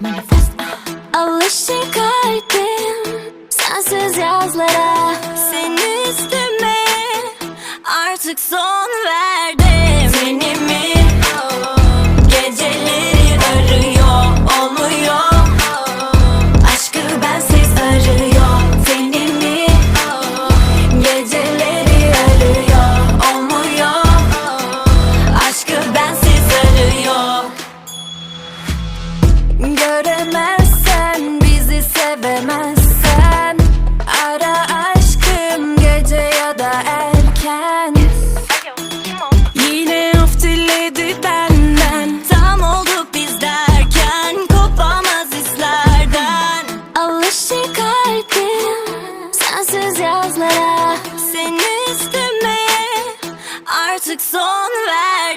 Manifest. Alışır kalbim sensiz yazlara. Seni istemeye artık son verdim Göremezsen bizi sevemezsen Ara aşkım gece ya da erken. Yine of benden Tam olduk biz derken Kopamaz hislerden Alışır kalbim Sensiz yazlara Seni istemeye Artık son ver